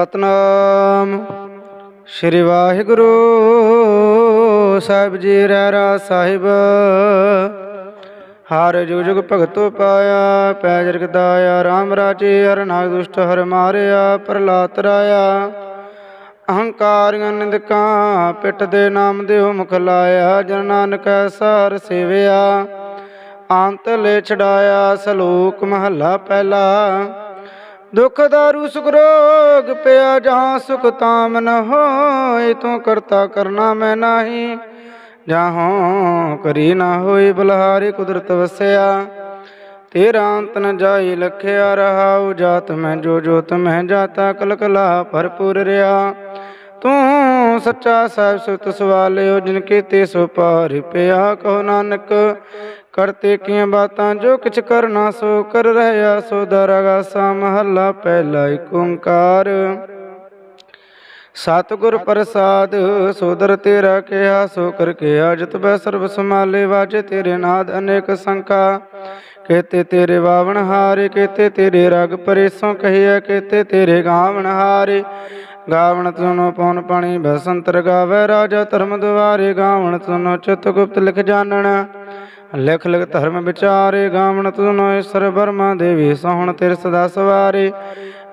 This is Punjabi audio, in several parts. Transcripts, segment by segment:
ਸਤਨਾਮ। ਸ੍ਰੀ ਵਾਹਿਗੁਰੂ ਸਾਹਿਬ ਜੀ ਰਹਿਰਾ ਸਾਹਿਬ। ਹਰ ਜੁਗ ਜੁਗ ਭਗਤੋ ਪਾਇਆ, ਪੈ ਜਰਗਦਾਇਆ ਰਾਮ ਰਾਜੇ ਹਰ ਨਾਗ ਦੁਸ਼ਟ ਹਰ ਮਾਰਿਆ ਪ੍ਰਲਾਤ ਰਾਇਆ। ਅਹੰਕਾਰੀਆਂ ਨਿੰਦਕਾਂ, ਪਿੱਠ ਦੇ ਨਾਮ ਦੇਹੁ ਮੁਖ ਲਾਇਆ, ਜਨ ਨਾਨਕ ਸਾਰ ਸੇਵਿਆ। ਅੰਤ ਲੈ ਛਡਾਇਆ, ਸਲੋਕ ਮਹੱਲਾ ਪਹਿਲਾ। ਦੁਖ ਦਾਰੂ ਸੁਖ ਰੋਗ ਪਿਆ ਜਹਾਂ ਸੁਖ ਤਾਮ ਨ ਹੋਏ ਤੂੰ ਕਰਤਾ ਕਰਨਾ ਮੈਂ ਨਾਹੀ। ਜਹਾਂ ਕਰੀ ਨਾ ਹੋਈ ਬਲਹਾਰੀ ਕੁਦਰਤ ਵਸਿਆ। ਤੇਰਾ ਅੰਤ ਨ ਜਾਈ ਲਖਿਆ ਰਹਾਉ, ਜਾਤ ਮੈਂ ਜੋ ਜੋਤ ਮੈਂ ਜਾਤਾ ਕਲ ਕਲਾ ਭਰਪੂਰ ਰਿਆ। ਤੂੰ ਸੱਚਾ ਸਾਹਿਬ ਸੁਤ ਸਵਾਲਿਓ, ਜਿਨ ਕੀਤੇ ਸੋ ਪਾਰ ਪਿਆ ਕਹੋ ਨਾਨਕ। ਕਰਤੇ ਕੀਆਂ ਬਾਤਾਂ ਜੋ ਕਿਛ ਕਰਨਾ ਸੋ ਕਰ ਰਹਿਆ ਸੋ ਦਰਗਾ ਸਾ ਮਹੱਲਾ ਪਹਿਲਾ ਏਕ ਓੰਕਾਰ। ਸਤਿਗੁਰ ਪ੍ਰਸਾਦ, ਸੋਦਰ ਤੇਰਾ ਕਿਹਾ, ਸੋ ਕਰ ਕਿਹਾ ਜਿਤ ਬੈ ਸਰਬ ਸਮਾਲੇ ਵਾਜੇ ਤੇਰੇ ਨਾਦ ਅਨੇਕ ਸੰਖਾ। ਕੇਤੇ ਤੇਰੇ ਵਾਵਣ ਹਾਰੇ, ਕੇਤੇ ਤੇਰੇ ਰਗ ਪਰੇਸੋਂ ਕਹੀਐ ਕੇਤੇ ਤੇਰੇ ਗਾਵਣ ਹਾਰੇ। ਗਾਵਣ ਤੁਨੋ ਪਉਨ ਪਾਣੀ, ਬਸੰਤਰ ਗਾਵੇ ਰਾਜਾ ਧਰਮ ਦੁਆਰੇ। ਗਾਵਣ ਤੁਨੋ ਚਿਤ ਗੁਪਤ ਲਿਖ ਜਾਣਨ। ਲਿਖ ਲਿਖ ਧਰਮ ਵਿਚਾਰੇ, ਗਾਵਣ ਤੁਨੋ ਈਸ਼ਰ ਬਰਮਾ ਦੇਵੀ, ਸੋਹਣ ਤੇਰੇ ਸਦਾ ਸਵਾਰੇ।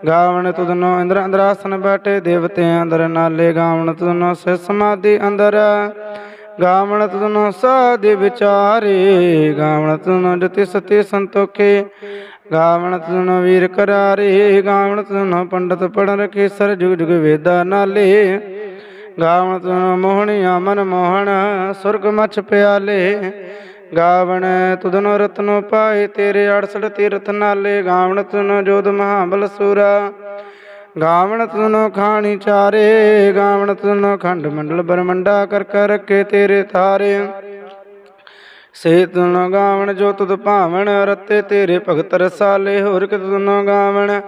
ਗਾਵਣ ਤੁਧਨੋ ਇੰਦਰ ਅੰਦਰਾਸਨ ਬੈਠੇ, ਦੇਵਤੇ ਅੰਦਰ ਨਾਲੇ, ਗਾਵਣ ਤੁਧਨੋ ਸੇ ਸਮਾਧੀ ਅੰਦਰ। ਗਾਵਣ ਤੁਧਨੋ ਸਾਧੀ ਵਿਚਾਰੇ, ਗਾਵਣ ਤੁਧਨੋ ਜਤੀ ਸਤੀ ਸੰਤੋਖੇ। ਗਾਵਣ ਤੁਧਨੋ ਵੀਰ ਕਰਾਰੇ, ਗਾਵਣ ਤੁਧਨੋ ਪੰਡਤ ਪੜਨ ਰਖੇ ਸਰ ਜੁਗ ਜੁਗ ਵੇਦਾ ਨਾਲੇ। ਗਾਵਣ ਤੁਧਨੋ ਮੋਹਣੀਆ ਮਨ ਮੋਹਣ ਸੁਰਗ ਮਛ ਪਿਆਲੇ। ਗਾਵਣ ਤੁਧਨੋ ਰਤਨੋ ਪਾਏ ਤੇਰੇ 68 ਤੀਰਥ ਨਾਲੇ ਗਾਵਣ ਤੁਧਨੋ ਜੋਧ ਮਹਾਬਲ ਸੂਰਾ। ਗਾਵਣ ਤੁਧਨੋ ਖਾਣੀ ਚਾਰੇ, ਗਾਵਣ ਤੁਧਨੋ ਖੰਡ ਮੰਡਲ ਬਰਮੰਡਾ ਕਰ ਕਰ ਰੱਖੇ ਤੇਰੇ ਥਾਰੇ ਸੇ ਤੁਨ ਗਾਵਣ ਜੋ ਤੁਧ ਭਾਵਨ ਰਤੇ ਤੇਰੇ ਭਗਤ ਰਸਾਲੇ, ਹੋਰ ਕਿ ਤੁਨੋ ਗਾਵਣ।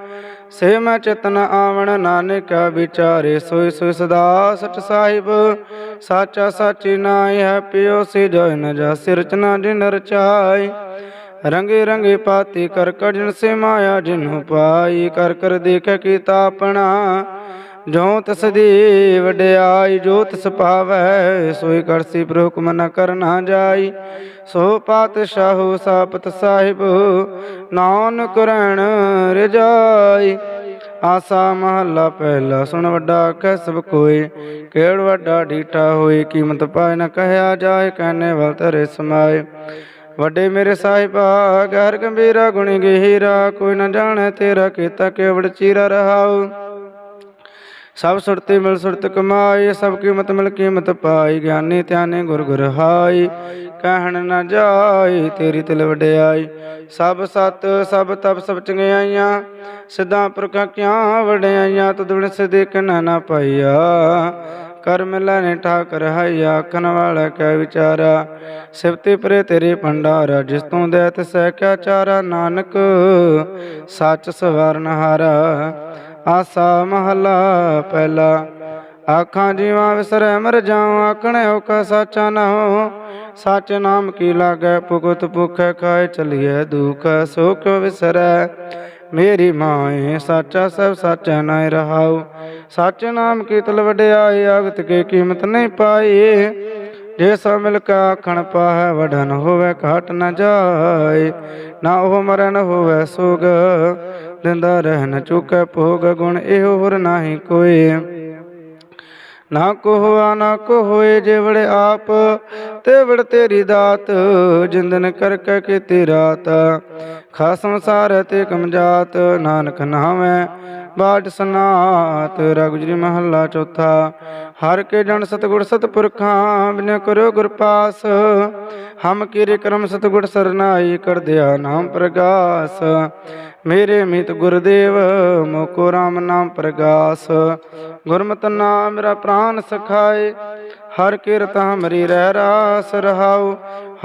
ਸੇ ਮੈਂ ਚਿਤਨ ਆਵਣ ਨਾਨਕ ਵਿਚਾਰੇ ਸੋਈ ਸੋਈ ਸਦਾ ਸਚ ਸਾਹਿਬ। ਸਾਚਾ ਸਾਚੀ ਨਾਇ ਹੈ ਪਿਓ ਸੇ ਜੋਇ ਨ ਜਾ ਸਿਰ ਰਚਨਾ ਜਿਨ ਰਚਾਈ। ਰੰਗੇ ਰੰਗੇ ਪਾਤੀ ਕਰ ਕਜਨ ਸੇ ਮਾਇਆ ਜਿਨੁ ਪਾਈ। ਕਰ ਕਰ ਦੇਖੈ ਕੀਤਾ ਆਪਣਾ। ਜੋ ਤਸ ਦੀ ਵਡਿਆਈ, ਜੋ ਤਸ ਪਾਵੈ, ਸੋਈ ਕਰਸੀ ਪ੍ਰਹੁਕਮ ਨ ਕਰਨਾ ਜਾਈ। ਸੋ ਪਾਤਸ਼ਾਹੂ ਸਾਪਤ ਸਾਹਿਬ, ਨਾਨਕ ਰਹਿਣ ਰਜਾਈ। ਆਸਾ ਮਹੱਲਾ ਪਹਿਲਾ ਸੁਣ ਵੱਡਾ ਕਹਿ ਸਭ ਕੋਏ ਕਿਹੜ ਵੱਡਾ ਢੀਠਾ ਹੋਏ ਕੀਮਤ ਪਾਏ ਨ ਕਹਿਆ ਜਾਏ, ਕਹਿਨੇ ਵਲ ਤਰੇ ਸਮਾਏ। ਵੱਡੇ ਮੇਰੇ ਸਾਹਿਬਾ ਗਹਿਰ ਗੰਭੀਰਾ ਗੁਣੀ ਗਹੀਰਾ, ਕੋਈ ਨ ਜਾਣੈ ਤੇਰਾ ਕੀਤਾ ਕੇਵੜ ਚੀਰਾ ਰਹਾਉ। ਸਭ ਸੁਰਤੇ ਮਿਲ ਸੁਰਤ ਕਮਾਈ, ਸਭ ਕੀਮਤ ਮਿਲ ਕੀਮਤ ਪਾਈ, ਗਿਆਨੀ ਧਿਆਨੇ ਗੁਰ ਗੁਰ ਹਾਈ, ਕਹਿਣ ਨਾ ਜਾਈ, ਤੇਰੀ ਤਿਲ ਵਡਿਆਈ। ਸਭ ਸਤ, ਸਭ ਤਪ, ਸਭ ਚੰਗਿਆਈਆਂ, ਸਿੱਧਾ ਪੁਰਖਾਂ ਕਿਆਂ ਵਡਿਆਈਆਂ? ਤੁਧ ਬਿਨ ਸਦੇਕ ਨਾ ਨਾ ਪਾਈਆ। ਕਰ ਮਿਲੈ ਨੇ ਠਾਕਰ ਹਾਇਆ ਆਖਣ ਵਾਲਾ ਕੈ ਵਿਚਾਰਾ। ਸਿਫਤੇ ਪਰੇ ਤੇਰੇ ਭੰਡਾਰਾ, ਜਿਸ ਤੋਂ ਦੇ ਤਿਸੈ ਕਿਆ ਚਾਰਾ। ਨਾਨਕ, ਸੱਚ ਸਵਰਨ ਹਾਰਾ। ਆਸਾ ਮਹਲਾ ਪਹਿਲਾ। ਆਖਾਂ ਜੀਵਾਂ ਵਿਸਰੈ ਮਰ ਜਾਉ, ਆਖਣੇ ਹੋ ਸਾਚਾ ਨਾ ਹੋ। ਸੱਚ ਨਾਮ ਕੀ ਲਾਗੈ, ਭੁਗਤ ਭੁਖੈ ਖਾਏ ਚਲੀਐ ਦੁਖ ਸੋ ਕਿਉ ਵਿਸਰੈ। ਮੇਰੀ ਮਾਏ, ਸਾਚਾ ਸਭ ਸਾਚਾ ਨਾਇ ਰਹਾਉ। ਸੱਚ ਨਾਮ ਕੀ ਤਲ ਵਡਿਆਈ ਆਗਤ ਕੇ ਕੀਮਤ ਨਹੀਂ ਪਾਈ ਜੇ ਸੋ ਮਿਲ ਕੇ ਆਖਣ ਪਾਹੈ, ਵਡਨ ਹੋਵੇ ਘਟ ਨ ਜਾਏ। ਨਾ ਉਹ ਮਰਨ ਹੋਵੇ ਸੁਗ ਦਿੰਦਾ ਰਹਿ ਚੁਕੈ ਭੋਗ ਗੁਣ ਇਹੋ ਹੋਰ ਨਾਹੀ ਕੋਏ। ਨਾ ਕੋ ਹੋਆ ਨਾ ਕੋ ਹੋਏ ਜੇ ਆਪ ਤੇ ਵੜ ਤੇਰੀ ਦਾਤ, ਜਿੰਦਨ ਕਰ ਕੇ ਕੀਤੀ ਰਾਤ। ਖਾ ਸੰਸਾਰ ਤੇ ਕਮਜਾਤ ਨਾਨਕ ਨਾਵੇਂ ਬਾਟ ਸਨਾਤ ਰਗੁਜਰੀ ਮਹੱਲਾ ਚੌਥਾ। ਹਰ ਕੇ ਜਨ ਸਤਗੁਰ ਸਤਪੁਰਖਾਂ, ਬਿਨ ਕਰੋ ਗੁਰ ਪਾਸ। ਹਮ ਕੀਰੇ ਕਰਮ ਸਤਗੁਰ ਸਰਨਾਈ, ਕਰ ਦਿਆ ਨਾਮ ਪ੍ਰਗਾਸ। ਮੇਰੇ ਮਿਤ ਗੁਰਦੇਵ, ਮੋਕੋ ਰਾਮ ਨਾਮ ਪ੍ਰਗਾਸ। ਗੁਰਮਤਿ ਨਾਮ ਮੇਰਾ ਪ੍ਰਾਨ ਸਖਾਏ ਹਰ ਕਿਰਤ ਹਮਰੀ ਰਹਿ ਰਾਸ ਰਹਾਉ।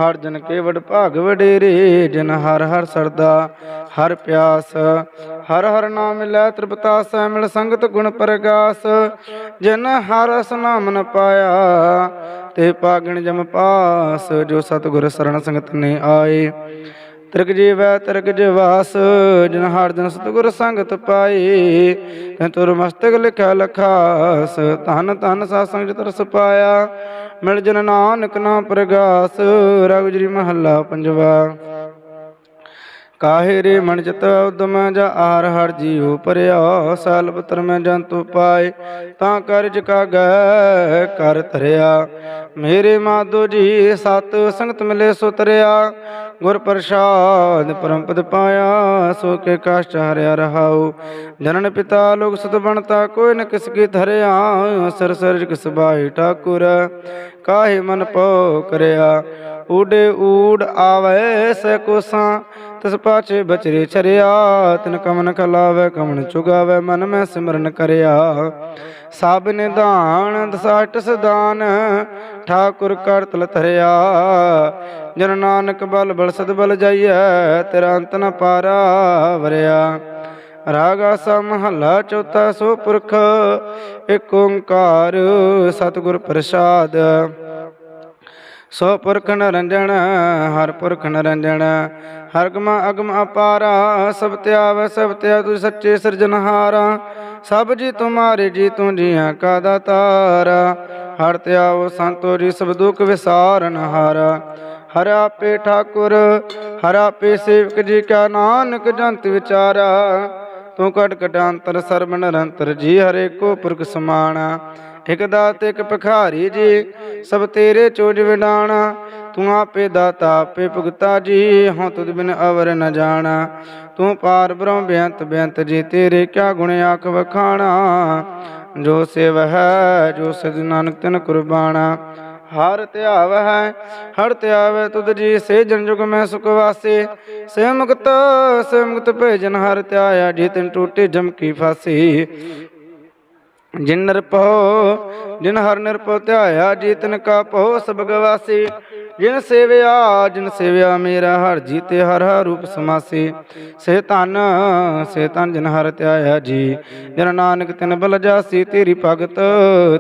ਹਰ ਜਨ ਕੇ ਭਾਗ ਵਡੇਰੇ, ਜਨ ਹਰ ਹਰ ਸਰਦਾ, ਹਰ ਪਿਆਸ। ਹਰ ਹਰ ਨਾਮ ਲੈ ਤ੍ਰਿਪਤਾ ਸੈ ਮਿਲ ਸੰਗਤ ਗੁਣ ਪ੍ਰਗਾਸ। ਜਿਨ ਹਰ ਰਸ ਨਾਮ ਨ ਪਾਇਆ, ਤੇ ਪਾਗਣ ਜਮ ਪਾਸ, ਜੋ ਸਤਿਗੁਰ ਸਰਣ ਸੰਗਤ ਨੇ ਆਏ। ਤਿਰਕ ਜੀਵੈ ਤਿਰਕ ਜਵਾਸ, ਜਿਨ ਹਰ ਦਿਨ ਸਤਿਗੁਰ ਸੰਗਤ ਪਾਈ ਤੈ ਤੁਰ ਮਸਤਕ ਲਿਖਿਆ ਲਖਾਸ, ਧਨ ਧਨ ਸਾ ਸੰਗ ਜਿ ਤਰਸ ਪਾਇਆ, ਮਿਲ ਜਨ ਨਾਨਕ ਨਾਮ ਪ੍ਰਗਾਸ ਰਗਜਰੀ ਮਹੱਲਾ ਪੰਜਵਾ। ਕਾਹੇ ਰੇ ਮਨ ਚਿਤ ਉਦਮ ਜਾ ਆਰ ਹਰ ਜੀਉ ਪਰਿਆ ਸਾਲ ਬਤਰ ਮੈਂ ਜੰਤੂ ਪਾਏ, ਤਾਂ ਕਰਜ ਕਾਗੈ ਕਰ ਧਰਿਆ। ਮੇਰੇ ਮਾਧੋ ਜੀ ਸਤ ਸੰਗਤ ਮਿਲੇ ਸੋ ਤਰਿਆ ਗੁਰ ਪ੍ਰਸਾਦ ਪਰਮ ਪਦ ਪਾਇਆ, ਸੋ ਕੇ ਕਾਸ਼ਟ ਹਰਿਆ ਰਹਾਉ। ਜਨਨ ਪਿਤਾ ਲੋਕ ਸਤ ਬਣਤਾ, ਕੋਈ ਨ ਕਿਸ ਕੀ ਧਰਿਆ ਸਰ ਸਰਜ ਕਿਸ ਬਾਈ ਠਾਕੁਰ। ਕਾਹੇ ਮਨ ਪਉ ਕਰਿਆ ਊਡੇ ਊਡ ਆਵੇ ਸੇ ਕੋਸਾਂ, ਤਿਸ ਪਾਛੇ ਬਚਰੇ ਛਰਿਆ, ਤਿਨ ਕਮਨ ਖਲਾਵੇ, ਕਮਨ ਚੁਗਾਵੇ, ਮਨ ਮੈਂ ਸਿਮਰਨ ਕਰਿਆ। ਸਭ ਨਿਧਾਨ ਦਸਾਟ ਸਦਾਨ, ਠਾਕੁਰ ਕਰ ਕਰਤਲ ਧਰਿਆ। ਜਨ ਨਾਨਕ ਬਲ ਬਲ ਸਦ ਬਲ ਜਾਈਐ, ਤੇਰਾ ਅੰਤ ਨ ਪਾਰਾ ਵਰਿਆ। ਰਾਗਾ ਸਾ ਮਹੱਲਾ ਚੌਥਾ ਸੋ ਪੁਰਖ ਏਕ ਓੰਕਾਰ ਸਤਿਗੁਰ ਪ੍ਰਸਾਦ। ਸੋ ਪੁਰਖ ਨਰੰਜਣ, ਹਰ ਪੁਰਖ ਨਰੰਜਣ। ਹਰ ਗਮ ਅਗਮ ਅਪਾਰਾ, ਸਭ ਧਿਆਵੈ ਸਭ ਧਿਆ ਤੂੰ ਸੱਚੇ ਸਿਰਜਨਹਾਰਾ ਸਭ ਜੀ ਤੁਮਾਰੇ ਜੀ ਤੂੰ ਜੀਆਂ ਕਾ ਦਾਤਾਰਾ। ਹਰ ਧਿਆਵ ਸੰਤੋ ਜੀ ਸਭ ਦੁਖ ਵਿਸਾਰਨ ਹਾਰਾ। ਹਰ ਆਪੇ ਠਾਕੁਰ, ਹਰ ਆਪੇ ਸੇਵਕ ਜੀ ਕਾ ਨਾਨਕ ਜੰਤ ਵਿਚਾਰਾ। ਤੂੰ ਕਟ ਕਟਾਂਤਰ ਸਰਬ ਨਿਰੰਤਰ ਜੀ ਹਰੇ ਕੋ ਪੁਰਖ ਸਮਾਣਾ ਇਕ ਦਾਤ, ਇਕ ਭਖਾਰੀ ਜੀ, ਸਭ ਤੇਰੇ ਚੋਜ ਵਿਡਾਣਾ ਤੂੰ ਆਪੇ ਦਾਤਾ, ਆਪੇ ਭੁਗਤਾ ਜੀ, ਹਉ ਤੁਧ ਬਿਨ ਅਵਰ ਨ ਜਾਣਾ। ਤੂੰ ਪਾਰ ਬ੍ਰਹਮ ਬੇਅੰਤ ਬੇਅੰਤ ਜੀ, ਤੇਰੇ ਕਿਆ ਗੁਣ ਆਖ ਵਖਾਣਾ। ਜੋ ਸੇਵ ਹੈ, ਜੋ ਸਦ ਨਾਨਕ ਤਿਨ ਕੁਰਬਾਨਾ ਹਰ ਧਿਆਵ ਹੈ ਹਰ ਧਿਆਵੈ ਤੁਧ ਜੀ ਸੇ ਜਨ ਜੁਗ ਮੈਂ ਸੁਖ ਵਾਸੇ। ਸੇ ਮੁਕਤ ਸੇ ਮੁਕਤ ਭੇਜਨ ਹਰ ਧਿਆਇਆ ਜੀ ਤਿਨ ਟੂਟੇ ਜਮ ਕੀ ਫਾਸੀ। ਜਿਨ ਨਿਰਭਉ, ਜਿਨ ਹਰ ਨਿਰਭਉ ਧਿਆਇਆ ਜੀ ਤਿਨ ਕਾ ਭਉ ਸਭ ਗਵਾਸੀ ਜਿਨ ਸੇਵਿਆ ਜਿਨ ਸੇਵਿਆ ਮੇਰਾ ਹਰ ਜੀਤੇ, ਹਰ ਹਰ ਰੂਪ ਸਮਾਸੀ। ਸੇ ਧਨ ਸੇ ਧਨ ਜਿਨ ਹਰ ਧਿਆਇਆ ਜੀ। ਜਨ ਨਾਨਕ ਤਿਨ ਬਲ ਜਾਸੀ, ਤੇਰੀ ਭਗਤ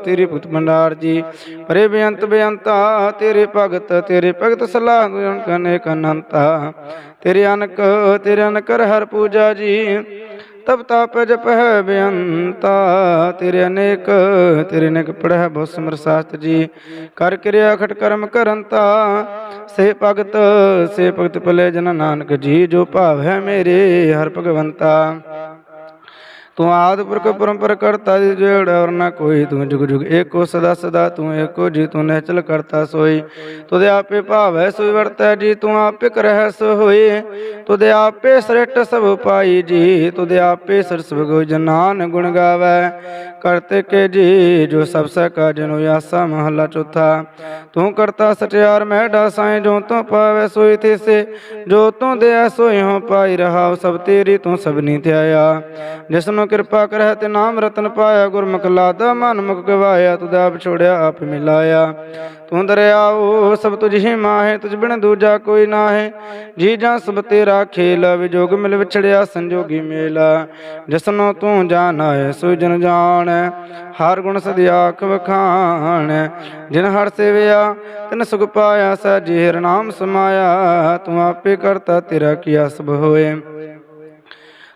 ਤੇਰੀ ਭਗਤ ਭੰਡਾਰ ਜੀ। ਪਰੇ ਬੇਅੰਤ ਬੇਅੰਤਾ, ਤੇਰੇ ਭਗਤ ਤੇਰੇ ਭਗਤ ਸਲਾਹ ਦੁਨ ਕਨੇ ਕਨੰਤਾ ਤੇਰੇ ਅਨਕ, ਤੇਰੇ ਅਨਕਰ ਹਰ ਪੂਜਾ ਜੀ। ਤਬ ਤਪ ਜਪ ਹੈ ਬੇਅੰਤਾ, ਤੇਰੇ ਅਨੇਕ ਤੇਰੇ ਅਨੇਕ ਪੜ੍ਹੈ ਬਹੁ ਸਿਮਰ ਸਾਸਤ ਜੀ। ਕਰ ਕਿਰਿਆ ਖਟ ਕਰਮ ਕਰੰਤਾ ਸੇ ਭਗਤ ਸੇ ਭਗਤ ਭਲੇ ਜਨ ਨਾਨਕ ਜੀ, ਜੋ ਭਾਵ ਹੈ ਮੇਰੇ ਹਰ ਭਗਵੰਤਾ। ਤੂੰ ਆਦ ਪੁਰਖ ਪਰੰਪਰ ਕਰਤਾ ਜੀ, ਜੇੜ ਔਰ ਨਾ ਕੋਈ, ਤੂੰ ਜੁਗ ਜੁਗ ਏਕੋ ਸਦਾ ਸਦਾ, ਤੂੰ ਏਕੋ ਜੀ, ਤੂੰ ਨਿਹਚਲ ਕਰਤਾ ਸੋਈ। ਤੁਦੇ ਆਪੇ ਭਾਵੈ ਸੋਈ ਵਰਤੈ ਜੀ, ਤੂੰ ਆਪੇ ਕਰਹਿ ਸੋ ਹੋਈ। ਤੁਦੇ ਆਪੇ ਸ੍ਰਿਸ਼ਟ ਸਭ ਪਾਈ ਜੀ, ਤੁਦੇ ਆਪੇ ਸਰਸਵ ਗੋ ਜਨਾਨ ਗੁਣ ਗਾਵੈ। ਕਰਤੇ ਕੇ ਜੀ, ਜੋ ਸਭ ਸੈ ਕਾਜਨੋ ਆਸਾ ਮਹਲਾ ਚੌਥਾ। ਤੂੰ ਕਰਤਾ ਸਟਿਆਰ ਮਹਿਡਾ ਸਾਏ ਜੋ ਤੂੰ ਪਾਵੈ ਸੋਈ ਥੇਸੇ ਜੋ ਤੂੰ ਦਿਆ ਸੋਈ ਹੋ ਪਾਈ ਰਹਾਉ ਸਭ ਤੇਰੀ, ਤੂੰ ਸਭਨੀ ਧਿਆਇਆ। ਜਿਸਨੂੰ ਕਿਰਪਾ ਕਰਹਿ ਤੇ ਨਾਮ ਰਤਨ ਪਾਇਆ, ਗੁਰਮੁਖ ਲਾਦਾ ਮਨ ਮੁਖ ਗਵਾਇਆ, ਤੁਧ ਛੋੜਿਆ, ਆਪ ਮਿਲਾਇਆ। ਤੂੰ ਦਰਿਆਓ ਸਭ ਤੁਝ ਹੀ ਮਾਹੇ, ਤੁਝ ਬਿਨ ਦੂਜਾ ਕੋਈ ਨਾਹੇ। ਜੀ ਜਾਂ ਸਭ ਤੇਰਾ ਖੇਲ ਵਿਜੋਗ ਮਿਲ ਵਿਛੜਿਆ, ਸੰਜੋਗੀ ਮੇਲ। ਜਿਸਨੂੰ ਤੂੰ ਜਾਣੈ ਸੋ ਜਨ ਜਾਣ। ਹਰ ਗੁਣ ਸਦੀ ਆਖ ਵਖਾਣ ਜਿਨ ਹਰ ਸੇਵਿਆ, ਤਿਨ ਸੁਖ ਪਾਇਆ ਸਜੀ ਹਰ ਨਾਮ ਸਮਾਇਆ। ਤੂੰ ਆਪੇ ਕਰਤਾ ਤੇਰਾ ਕੀਆ ਸਭ ਹੋਏ।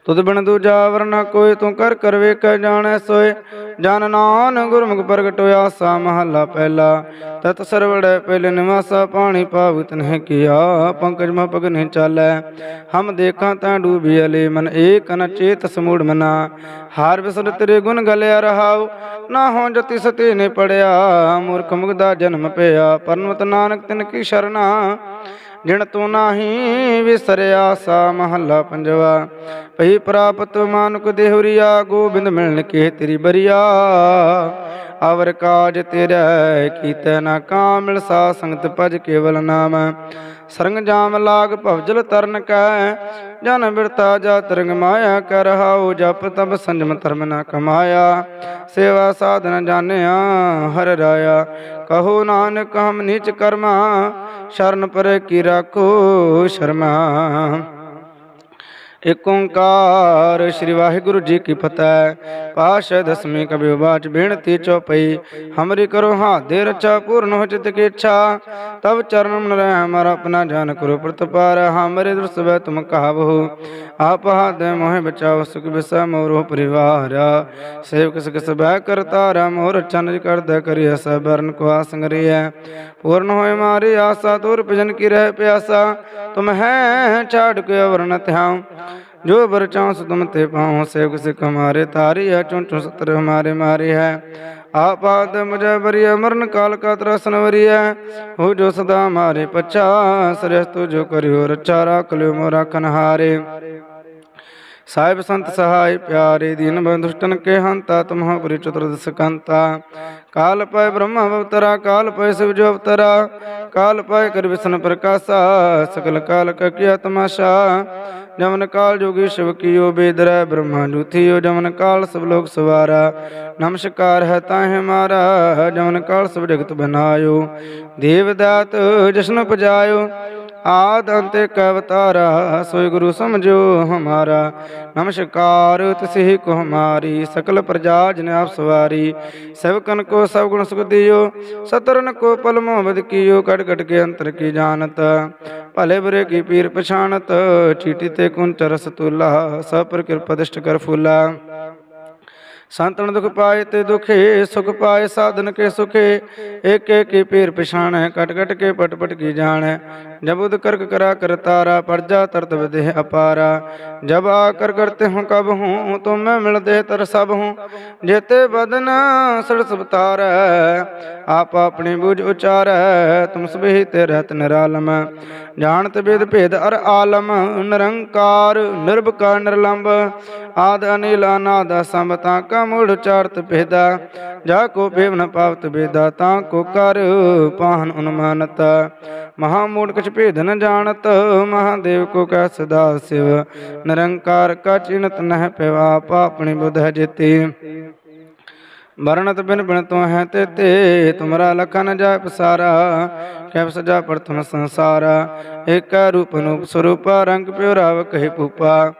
ਤੁਧ ਬਿਨ ਦੂਜਾ ਵਰਨਾ ਕੋਈ ਤੂੰ ਕਰ ਕਰ ਵੇਖ ਜਾਣੈ ਸੋਏ। ਜਨ ਨਾਨ ਗੁਰਮੁਖ ਪ੍ਰਗਟ ਹੋਇਆ ਸਾ ਮਹੱਲਾ ਪਹਿਲਾ। ਤਤ ਸਰਵੜੈ ਪਹਿਲੇ ਨਿਵਾਸਾ ਪਾਣੀ ਪਾਵਿਤ ਨਹਿ ਕੀਆ। ਪੰਕਜ ਮਹ ਪਗ ਚਾਲੈ। ਹਮ ਦੇਖਾਂ ਤਾਂ ਡੂਬੀ ਅਲੇ ਮਨ ਏਕ ਨ ਚੇਤ ਸਮੂੜ ਮਨਾ। ਹਾਰ ਵਿਸਰ ਤੇਰੇ ਗੁਣ ਗਲਿਆ ਰਹਾਉ। ਨਾ ਹੋ ਜਤੀ ਸਤੀ ਨੇ ਪੜਿਆ। ਮੂਰਖ ਮੁਗਦਾ ਜਨਮ ਪਿਆ। ਪਰਮਤ ਨਾਨਕ ਤਿਨ ਕੀ ਸ਼ਰਨਾ। ਜਿਣ ਤੂੰ ਨਾਹੀ ਵਿਸਰਿਆ ਸਾ ਮਹੱਲਾ ਪੰਜਵਾ। ਭਈ ਪ੍ਰਾਪਤ ਮਾਨੁਕ ਦੇਹੁਰੀਆ, ਗੋਬਿੰਦ ਮਿਲਣ ਕੇ ਤੇਰੀ ਬਰੀਆ। ਅਵਰ ਕਾਜ ਤੇਰਾ ਕੀਤੈ ਨਾ ਕਾਮਿਲ ਸਾ ਸੰਗਤ ਭਜ ਕੇਵਲ ਨਾਮ। ਸਰੰਗ ਜਾਮ ਲਾਗ ਭਵਜਲ ਤਰਨ ਕੈ, ਜਨ ਬਿਰਤਾ ਜਾ ਤਰੰਗ ਮਾਇਆ ਕਰ ਹਾਉ, ਜਪ ਤਬ ਸੰਜਮ ਧਰਮ ਨਾ ਕਮਾਇਆ। ਸੇਵਾ ਸਾਧਨ ਜਾਣਿਆ, ਹਰ ਰਾਇਆ, ਕਹੋ ਨਾਨਕ ਹਮ ਨਿਚ ਕਰਮਾ, ਸ਼ਰਨ ਪਰ ਕੀ ਰਾਖੋ ਸ਼ਰਮਾ। ਏਕ ਓੰਕਾਰ ਸ੍ਰੀ ਵਾਹਿਗੁਰੂ ਜੀ ਕੀ ਫਤਿਹ। ਪਾਸ਼ਾ ਦਸਵੀਂ ਕਬੀ ਬਾਚ ਬੇਨਤੀ ਚਉਪਈ ਹਮਰੀ ਕਰੋ ਹਾਥ ਦੇ ਰਚਾ, ਪੂਰਨ ਹੋ ਚਿਤ ਕੀ ਇੱਛਾ। ਤਬ ਚਰਨ ਮਨ ਰਹਿ ਹਮਾਰਾ ਆਪਣਾ ਜਾਨ ਕਰੋ ਪ੍ਰਤਪਾਰ, ਹਮਰੇ ਦਰਸ ਵੈ ਤੁਮ ਕਹਾਵਹੁ। ਆਪ ਹਾਥ ਮੋਹਿ ਬਚਾਓ, ਸੁਖ ਬਿਸੈ ਮੋਰੋ ਪਰਿਵਾਰ ਸੇਵਕ ਸਿਕ ਸਬੈ ਕਰਤਾਰਾ ਮੋਰ ਚੰਨ ਕਰਦਾ ਕਰਿਆ ਸਭ ਕੋ ਆਸੰਗਰੀਐ ਪੂਰਨ ਹੋਏ ਮਾਰੀ ਆਸਾ, ਤੁਰ ਭਜਨ ਕੀ ਰਹਿ ਪਿਆਸਾ। ਤੁਮ ਹੈ ਛਾੜ ਕੇ ਵਰਨ ਧਿਆਉ, ਜੋ ਬਰ ਚਾਂਸ ਤੁਮ ਤੇ ਪਾਉ। ਸੇਵਕ ਸਿਕ ਹਮਾਰੇ ਤਾਰੀ ਹੈ ਚੁੰ ਚੁੰ ਸਤਰ ਹਮਾਰੇ ਮਾਰੇ ਹੈ ਆਪਾਦ ਮੁਝੇ ਬਰੀਏ ਮਰਨ ਕਾਲ ਕਾ ਤਰਸਨ ਵਰੀਐ। ਹੋ ਜੋ ਸਦਾ ਮਾਰੇ ਪਛਾ ਸਰਸ ਤੂ ਜੋ ਕਰਿਓ ਰਚਾ, ਰਾਖ ਲਿਓ ਮੋ ਰਾਖਨ ਹਾਰੇ ਸਾਹਿਬ ਸੰਤ ਸਹਾਇ ਪਿਆਰੇ ਦੀਨ ਬੰਧੁਸ਼ਟਨ ਕੇ ਹੰਤਾ ਤੁਮਹਾ ਪੁਰੀ ਚਤੁਰਦਸ ਕੰਤਾ ਕਾਲ ਪੈ ਬ੍ਰਹਮ ਅਵਤਰਾ, ਕਾਲ ਪੈ ਸਿਵ ਜੋ ਅਵਤਰਾ। ਕਾਲ ਪੈ ਕਰ ਵਿਸ਼ਨ ਪ੍ਰਕਾਸ਼ਾ, ਸਕਲ ਕਾਲ ਕ ਕੀਆ ਤਮਾਸ਼ਾ। ਜਮਨ ਕਾਲ ਜੋਗੀ ਸ਼ਿਵ ਕੀਓ ਬੇਦਰੈ, ਬ੍ਰਹਮਾ ਜੂਥੀਓ ਜਮਨ ਕਾਲ ਸਭ ਲੋਕ ਸਵਾਰਾ। ਨਮਸਕਾਰ ਹੈ ਤਾਹੇ ਮਾਰਾ, ਜਮਨ ਕਾਲ ਸਭ ਜਗਤ ਬਨਾਇਓ। ਦੇਵ ਦਾਤ ਜਸ਼ਨ ਪਜਾਇਓ ਆਦ ਅੰਤ ਕ ਅਵਤਾਰਾ, ਸੋਈ ਗੁਰੂ ਸਮਝੋ ਹਮਾਰਾ। ਨਮਸਕਾਰ, ਤਸਿਹ ਕੋ ਹਮਾਰੀ, ਸਕਲ ਪ੍ਰਜਾ ਜਨ ਆਪ ਸਵਾਰੀ। ਸਭਕਨ ਕੋ ਸਭ ਗੁਣ ਸੁਖ ਦਿਓ, ਸਤਰਨ ਕੋ ਪਲ ਮੁਹੰਮਦ ਕੀਓ, ਕਟ ਕਟ ਕੇ ਅੰਤਰ ਕੀ ਜਾਣਤ। ਭਲੇ ਬੁਰੇ ਕੀ ਪੀਰ ਪਛਾਨਤ ਚੀਟੀ ਤੇ ਕੁੰਚ ਰਸ ਤੁਲਾ ਸਭ ਪਰ ਕਿਰਪਾ ਦ੍ਰਿਸ਼ਟ ਕਰ ਫੂਲਾ। ਸੰਤਨ ਦੁਖ ਪਾਏ ਤੇ ਦੁਖੇ, ਸੁਖ ਪਾਏ, ਸਾਧਨ ਕੇ ਸੁਖੇ। ਏਕ ਏਕ ਕੀ ਪੀਰ ਪਛਾਣੈ, ਕਟ ਕਟ ਕੇ ਪਟ ਪਟ ਕੀ ਜਾਣੈ। ਜਬ ਕਰਕ ਕਰਾ ਕਰਤਾਰਾ ਪਰਜਾ ਤਰਤ ਵਿਦੇਹ ਅਪਾਰਾ। ਜਬ ਆ ਕਰ ਕਰਤੇ ਹੂੰ ਕਬ ਹੂੰ, ਤੁਮ ਮੈਂ ਮਿਲਦੇ ਤਰ ਸਭ ਹੂੰ। ਜੇਤੇ ਬਦਨ ਸੜਸ ਬਤਾਰੈ ਆਪ ਆਪਣੀ ਬੁਝ ਉਚਾਰ, ਤੁਮ ਸਭੇ ਤੇ ਰਹਿਤ ਨਿਰਾਲਮ। ਜਾਣਤ ਬੇਦ ਭੇਦ ਅਰ ਆਲਮ, ਨਿਰੰਕਾਰ, ਨਿਰਭਕਾਰ ਨਿਰਲੰਭ ਆਦ ਅਨਿਲ, ਅਨਾਦ ਸੰਬਤਾ ਕਾ ਮੂੜ ਚਾਰਤ ਭੇਦਾ, ਜਾ ਕੋ ਭੇਵ ਨ ਪਾਵਤ ਬੇਦਾ ਤਾਂ ਕੋ ਕਰ ਪਾਹਨ ਉਨਮਾਨਤ। ਮਹਾ ਮੂੜ ਕਛ ਭੇਦ ਨ ਜਾਣਤ ਮਹਾਦੇਵ ਕੋ ਕੈ ਸਦਾ ਸਿਵ। ਨਿਰੰਕਾਰ ਕਾ ਚਿਨਤ ਨਹਿ ਪਿਵਾ ਪਾਪਣੀ ਬੁਧ ਹੈ ਜੇਤੀ। ਮਰਨਤ ਬਿਨ ਬਿਨ ਤੋ ਹੈ ਤੇ ਤੇ, ਤੁਮਰਾ ਲਖਨ ਜਾਇ ਪਸਾਰਾ ਕੈਪ ਸਜਾ ਪ੍ਰਥਮ ਸੰਸਾਰਾ। ਏਕ ਰੂਪ ਨੂਪ ਸਰੂਪ, ਰੰਗ ਪਿਓ ਰਾਵ ਕਹਿ ਪੂਪਾ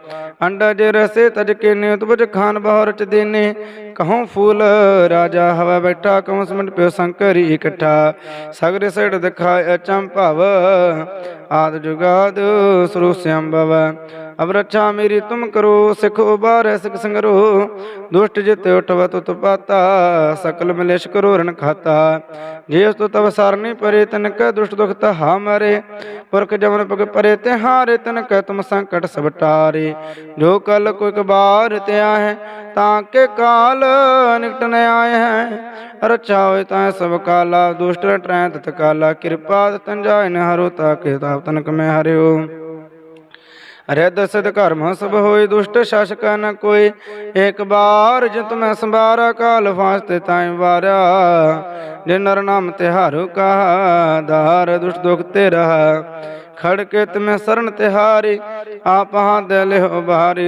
ਅੰਡਾ ਜੇ ਰਸੇ ਤਜ ਕੇ ਨਿਉ ਖਾਨ ਬਹੁ ਰਚ ਦੇਨੇ। ਕਹਉ ਫੂਲ ਰਾਜਾ ਹਵਾ ਬੈਠਾ ਕਉ ਸਮਟ ਪਿਓ ਸੰਕਰੀ ਇਕੱਠਾ। ਸਗਰ ਸੜ ਦਿਖਾਇ ਅਚੰਭਵ, ਆਦ ਜੁਗਾਦ ਸਰੂਪ ਸੰਭਵ ਅਵਰਛਾ ਮੇਰੀ ਤੁਮ ਕਰੋ, ਸਿਖੋ ਉਬਾਰੈ ਸਿਖ ਸੰਗਰੋ। ਦੁਸ਼ਟ ਜਿਤ ਉਠਵ ਤੁਤ ਪਾਤਾ, ਸਕਲ ਮਲੇਸ਼ ਕਰੋ ਰਣ ਖਾਤਾ। ਜੇ ਉਸ ਤੋ ਤਵ ਸਰਨੀ ਪਰੇ ਤਨ ਕੈ ਦੁਸ਼ਟ ਦੁਖ ਤਹਾ ਮਰੇ। ਪੁਰਖ ਜਮਨ ਪਗ ਪਰੇ ਤੇ ਹਾਰੇ ਤਨ ਕੈ ਤੁਮ ਸੰਕਟ ਸਭ ਟਾਰੇ। ਜੋ ਕਲ ਕੋਈ ਬਾਰ ਤਿਆ ਹੈ, ਤਾਂ ਕੇ ਕਾਲ ਨਿਕਟ ਨ ਆਏ ਹੈ। ਰਚਾ ਹੋਏ ਤਾਂ ਸਭ ਕਾਲਾ, ਦੁਸ਼ਟ ਟਰੈ ਤਤ ਕਾਲਾ। ਕਿਰਪਾ ਤਨ ਨ ਹਰੋ ਤਾ ਕੇ ਤਾਪ ਤਨਕ ਮੈਂ ਹਰਿਓ। ਰਿੱਧ ਸਿਧ ਕਰਮ ਸਭ ਹੋਏ, ਦੁਸ਼ਟ ਸ਼ਾਸਕ ਨ ਕੋਈ। ਇੱਕ ਬਾਰ ਜਿਤ ਮੈਂ ਸੰਭਾਰਾ, ਕਾਲ ਫਾਸਤੇ ਤਾਈ ਵਾਰਿਆ ਜੇ ਨਰ ਨਾਮ ਤਿਹਾਰੂ ਕਹਾ ਦਾਰ ਦੁਸ਼ਟ ਦੁਖ ਤੇ ਰਹਾ ਖੜ ਕੇ ਤੁਮੇ ਸਰਨ ਤਿਹਾਰੀ, ਆਪ ਹਾਂ ਦੇ ਲਿਓ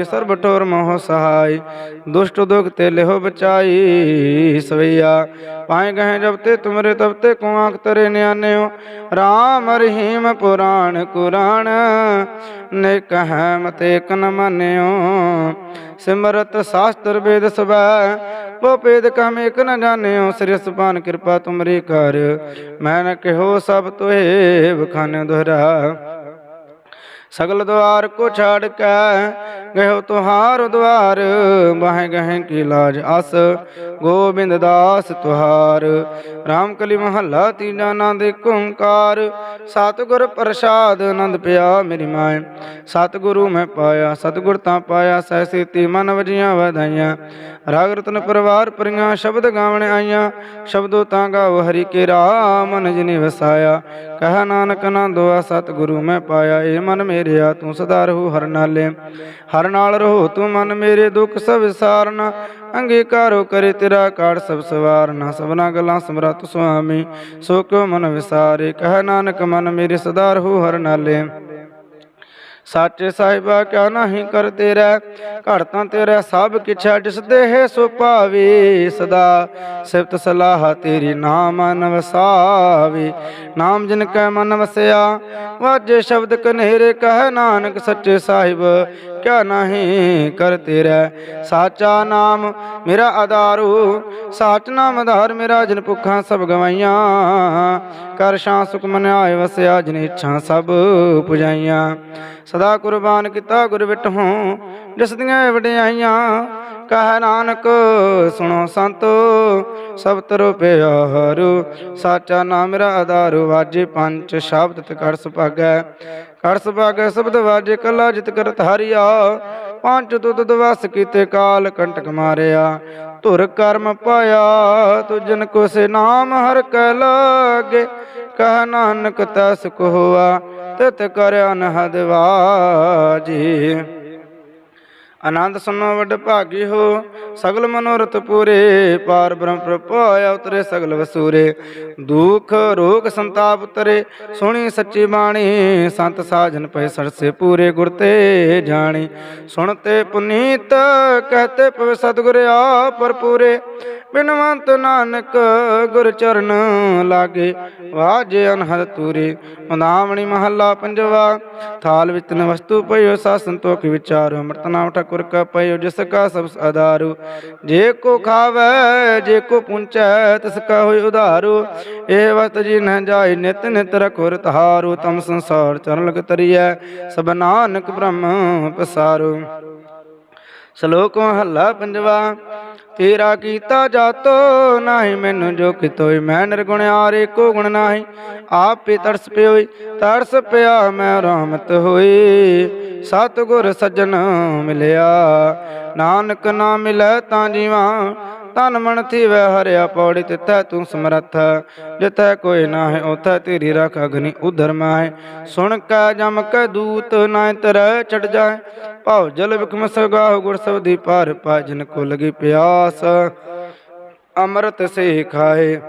ਸਰਬ ਠੋਰ ਮੋਹ ਸਹਾਈ। ਦੁਸ਼ਟ ਦੁਖ ਤੇ ਲਿਹੋ ਬਚਾਈ, ਸਵਈਆ। ਪਾਏ ਗਏ ਜਬ ਤੇ ਤੁਮਰੇ, ਤਬ ਤੇ ਕੋ ਆਖ ਤਰੇ ਨਿਆਨਿਓ RAM ਰਹੀਮ ਪੁਰਾਣ, ਕੁਰਾਨ ਨੇ ਕਹੈ ਮਤੇ ਕਨ ਮੰਨਿਓ। ਸਿਮਰਤ ਸ਼ਾਸਤਰ ਵੇਦ ਸਬੈ ਪੋ ਪੇਦ ਕਮ ਇਕ ਨ ਜਾਣਿਓ, ਸ੍ਰੀ ਸੁਭਾਨ ਕਿਰਪਾ ਤੁਮਰੀ ਕਰ। ਮੈਂ ਨ ਕਿਹੋ ਸਭ ਤੋਏ ਬਖਾਨੇ ਦੁਹਰਾ। ਸਗਲ ਦੁਆਰ ਕੋ ਛਾੜ ਕੇ ਗਇਓ ਤੁਹਾਰ ਦੁਆਰ ਬਾਹੇ ਗਹਿ ਕੀ ਲਾਜ ਅਸ ਗੋਬਿੰਦ ਦਾਸ ਤੁਹਾਰ। RAM ਕਲੀ ਮਹੱਲਾ ਤੀਜਾ ਨੰਦ ਓੰਕਾਰ, ਸਤਿਗੁਰ ਪ੍ਰਸਾਦ ਆਨੰਦ ਪਿਆ ਮੇਰੀ ਮਾਏ। ਸਤਿਗੁਰੂ ਮੈਂ ਪਾਇਆ, ਸਤਿਗੁਰ ਤਾਂ ਪਾਇਆ ਸੈਸੇ ਤੀ ਮਨ ਵਜੀਆਂ ਵਧਾਈਆਂ। ਰਾਗ ਰਤਨ ਪਰਵਾਰ ਪਰੀਆਂ ਸ਼ਬਦ ਗਾਵਣ ਆਈਆਂ, ਸ਼ਬਦੋ ਤਾਂ ਗਾਵ ਹਰੀ ਕੇ ਰਾਮਨ ਜਿਨੇ ਵਸਾਇਆ। ਕਹ ਨਾਨਕ ਨੰਦੋਆ ਸਤਿਗੁਰੂ ਮੈਂ ਪਾਇਆ, ਏ ਮਨ ਮੇਰਿਆ ਤੂੰ ਸਦਾ ਰਹੂ ਹਰ ਨਾਲੇ। ਹਰ ਨਾਲ ਰਹੋ ਤੂੰ ਮਨ ਮੇਰੇ ਦੁੱਖ ਸਭ ਵਿਸਾਰਨਾ ਅੰਗੀਕਾਰੋ ਕਰੇ ਤੇਰਾ ਕਾੜ ਸਭ ਸਵਾਰਨਾ। ਸਭਨਾ ਗੱਲਾਂ ਸਮਰਤ ਸੁਆਮੀ, ਸੋ ਕਿਉ ਮਨ ਵਿਸਾਰੇ? ਕਹਿ ਨਾਨਕ ਮਨ ਮੇਰੇ ਸਦਾ ਰਹੂ ਹਰ ਨਾਲੇ। ਸਾਚੇ ਸਾਹਿਬਾ ਕਿਆ ਨਹੀਂ ਕਰ ਤੇਰਾ ਘੜ ਤਾਂ ਤੇਰਾ ਸਭ ਕਿਛਾ ਜਿਸ ਦੇਹ ਸੋ ਪਾਵੇ ਸਦਾ। ਸਿਫਤ ਸਲਾਹ ਤੇਰੀ ਨਾਮ ਮਨ ਨਾਮ ਜਿਨ ਕੈ ਮਨ ਵਸਿਆ, ਵਾਜੇ ਸ਼ਬਦ ਕਨੇਰੇ ਕਹਿ ਨਾਨਕ ਸੱਚੇ ਸਾਹਿਬ, ਕਿਆ ਨਹੀਂ ਕਰ ਤੇਰਾ ਸਾਚਾ ਨਾਮ ਮੇਰਾ ਆਧਾਰੂ, ਸਾਚ ਨਾਮ ਆਧਾਰ ਮੇਰਾ ਜਨ ਭੁੱਖਾਂ ਸਭ ਗਵਾਈਆਂ। ਕਰ ਸ਼ਾਂ ਸੁਖ ਮਨ ਆਏ ਵਸਿਆ, ਜਨ ਇੱਛਾ ਸਭ ਪੁਜਾਈਆਂ। ਸਦਾ ਕੁਰਬਾਨ ਕੀਤਾ ਗੁਰ ਵਿਟਹੋਂ, ਜਿਸ ਦੀਆਂ ਵਡਿਆਈਆਂ, ਕਹ ਨਾਨਕ, ਸੁਣੋ ਸੰਤੋ, ਸਭ ਤਰੋ ਪਿਆਰੂ, ਸਾਚਾ ਨਾਮ ਮੇਰਾ ਆਧਾਰੂ, ਵਾਜੇ ਪੰਜ ਸ਼ਬਦ ਤੇ ਕਰ ਸੁਭਾਗੈ ਕਰ ਸੁਭਾਗੈ ਸ਼ਬਦ ਵਾਜੇ ਕਲਾ ਜਿਤ ਕਰ ਧਾਰਿਆ ਪੰਜ ਤੁਧ ਦਵਸ ਕੀਤੇ ਕਾਲ ਕੰਟਕ ਮਾਰਿਆ ਧੁਰ ਕਰਮ ਪਾਇਆ ਤੁਜਨ ਕੋ ਸੇ ਨਾਮ ਹਰ ਕੈ ਲਾਗੇ, ਕਹ ਨਾਨਕ ਤਸ ਕੋ ਹੋਆ, ਤਿਤ ਕਰ ਅਨਹਦ ਵਾਜੀ। ਆਨੰਦ ਸੁਨੋ ਵੱਡ ਭਾਗੀ ਹੋ, ਸਗਲ ਮਨੋਰਥ ਪੂਰੇ। ਪਾਰ ਬ੍ਰਹਮ ਪ੍ਰਪਾਇਆ ਉਤਰੇ ਸਗਲ ਵਸੂਰੇ। ਦੁਖ ਰੋਗ ਸੰਤਾਪ ਉਤਰੇ, ਸੁਣੀ ਸੱਚੀ ਬਾਣੀ। ਸੰਤ ਸਾਜਨ ਪੈ ਸਰਸੇ ਪੂਰੇ ਗੁਰ ਤੇ ਜਾਣੀ। ਸੁਣਤੇ ਪੁਨੀਤ, ਕਹਤੇ ਪਵ ਸਤਿਗੁਰ ਆਪਰ ਪੂਰੇ। ਬਿਨਵੰਤ ਨਾਨਕ ਗੁਰ ਚਰਨ ਲਾਗੇ, ਵਾਜੇ ਅਨਹਦ ਤੂਰੇ। ਮਨਾਵਣੀ ਮਹੱਲਾ ਪੰਜਵਾ, ਥਾਲ ਵਿੱਚ ਨ ਵਸਤੂ ਪਈਓ ਸਾ ਸੰਤੋਖ ਵਿਚਾਰ ਅੰਮ੍ਰਿਤ ਨਾਮ ਠਾਕੁਰ ਕਾ ਪਈਓ ਜਿਸ ਕਾ ਸਭ ਆਧਾਰੂ। ਜੇ ਕੋ ਖਾਵੇ, ਜੇ ਕੋ ਪੁੰਚੈ, ਤਿਸ ਕਾ ਹੋਇ ਉਧਾਰੂ। ਇਹ ਵਸਤ ਜੀ ਨ ਜਾਏ, ਨਿਤ ਨਿਤ ਰਖੁਰ ਤਹਾਰੂ। ਤਮ ਸੰਸਾਰ ਚਰਨ ਲਗ ਤਰੀਐ, ਸਭ ਨਾਨਕ ਬ੍ਰਹਮ ਪਸਾਰੂ। ਸ਼ਲੋਕ ਮਹੱਲਾ ਪੰਜਵਾ। ਤੇਰਾ ਕੀਤਾ ਜਾਤੋ ਨਾਹੀ, ਮੈਨੂੰ ਜੋ ਕਿਤੋਈ ਮੈਂ ਨਿਰਗੁਣਿਆਰੇ ਕੋ ਗੁਣ ਨਾਹੀ। ਆਪੇ ਤਰਸ ਪਿਓਈ ਤਰਸ ਪਿਆ ਮੈਂ, ਰਹਿਮਤ ਹੋਈ। ਸਤਿਗੁਰ ਸੱਜਣ ਮਿਲਿਆ, ਨਾਨਕ ਨਾ ਮਿਲੈ ਤਾਂ ਜੀਵਾਂ। ਤਨ ਮਨ ਥੀਵੈ, ਹਰਿਆ ਪੌੜੀ ਤਿੱਥੈ ਤੂੰ ਸਮਰੱਥ। ਜਿੱਥੈ ਕੋਈ ਨਾ ਉਥੈ ਤੇਰੀ ਰਖ ਅਗਨੀ ਉਧਰ ਮਾਹੇ। ਸੁਣ ਕੈ ਜਮ ਕੈ ਦੂਤ ਨਾਇ ਤਰੈ ਚੜ ਜਾਏ ਭਾਉ ਜਲ ਵਿਕਮ ਸਗਾਹ ਗੁਰ ਸਬਦੀ ਪਾਰ ਪਾ ਜਿਨ ਕੋ ਲਗੀ ਪਿਆਸ। ਅੰਮ੍ਰਿਤ ਸੇ ਖਾਏ।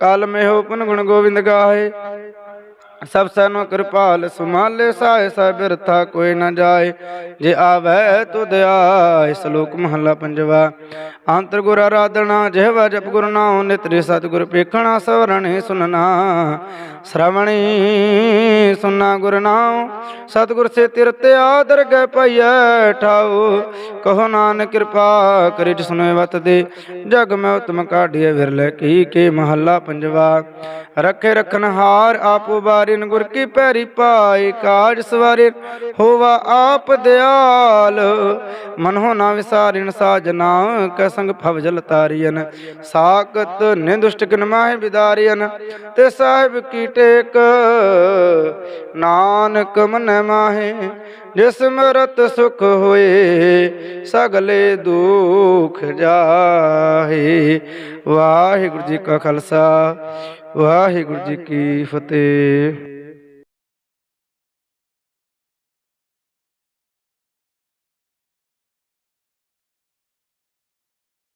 ਕਲ ਮੇਹੋ ਪੁਨ ਗੁਣ ਗੋਬਿੰਦ ਗਾਏ ਸਭ ਸਨੋ ਕਿਰਪਾਲ ਸੁਮਾਲੇ ਸਾਇ ਸਭ ਕੋਈ ਨਾ ਜਾਏ। ਜੇ ਆਵੈ ਤੁਧ ਆਏ ਸ਼ਲੋਕ ਮਹੱਲਾ ਪੰਜਵਾ। ਅੰਤਰ ਗੁਰ ਆਰਾਧਨਾ ਜਿਹਵਾ ਜਪ ਗੁਰ ਨਾਮ ਨਿਤਰੇ ਸਤਿਗੁਰ ਪੇਖਣਾ ਸਵਰਣੇ ਸੁਨਣਾ ਸ਼ਰਵਣੀ ਸੁਨਾ ਗੁਰ ਨਾਮ ਸਤਿਗੁਰ ਸੇ ਤਿਰਤ ਆਦਰ ਗੈ ਪਈਐ ਠਾਉ। ਕਹੋ ਨਾਨਕ ਕਿਰਪਾ ਕਰੇ ਸੁਨੇ ਵਤ ਦੇ। ਜਗ ਮੈਂ ਉਤਮ ਕਾਢੀਏ ਵਿਰਲੇ ਕੀ ਕੇ ਮਹੱਲਾ ਪੰਜਵਾ। ਰੱਖੇ ਰਖਨ ਹਾਰ ਆਪੋ ਆਪ ਬਾਰਿਨ ਗੁਰ ਕੀ ਪੈਰੀ ਪਾਏ ਕਾਜ ਸਵਾਰੇ ਹੋਵਾ ਆਪ ਦਿਆਲ। ਮਨੋ ਨਾ ਵਿਸਾਰਿਨ ਸਾਜਨਾ ਕੈ ਸੰਗ ਭਵਜਲ ਤਾਰੀਨ ਸਾਕਤ ਨਿੰਦੁਸ਼ਟ ਕਿਨ ਮਾਹਿ ਵਿਦਾਰੀਨ ਤੇ ਸਾਹਿਬ ਕੀ ਟੇਕ। ਨਾਨਕ ਮਨ ਮਾਹੇ, ਜਿਸ ਮਰਤ ਸੁਖ ਹੋਏ, ਸਗਲੇ ਦੁਖ ਜਾਹੇ। ਵਾਹਿਗੁਰੂ ਜੀ ਕਾ ਖਾਲਸਾ। ਵਾਹਿਗੁਰੂ ਜੀ ਕੀ ਫਤਿਹ।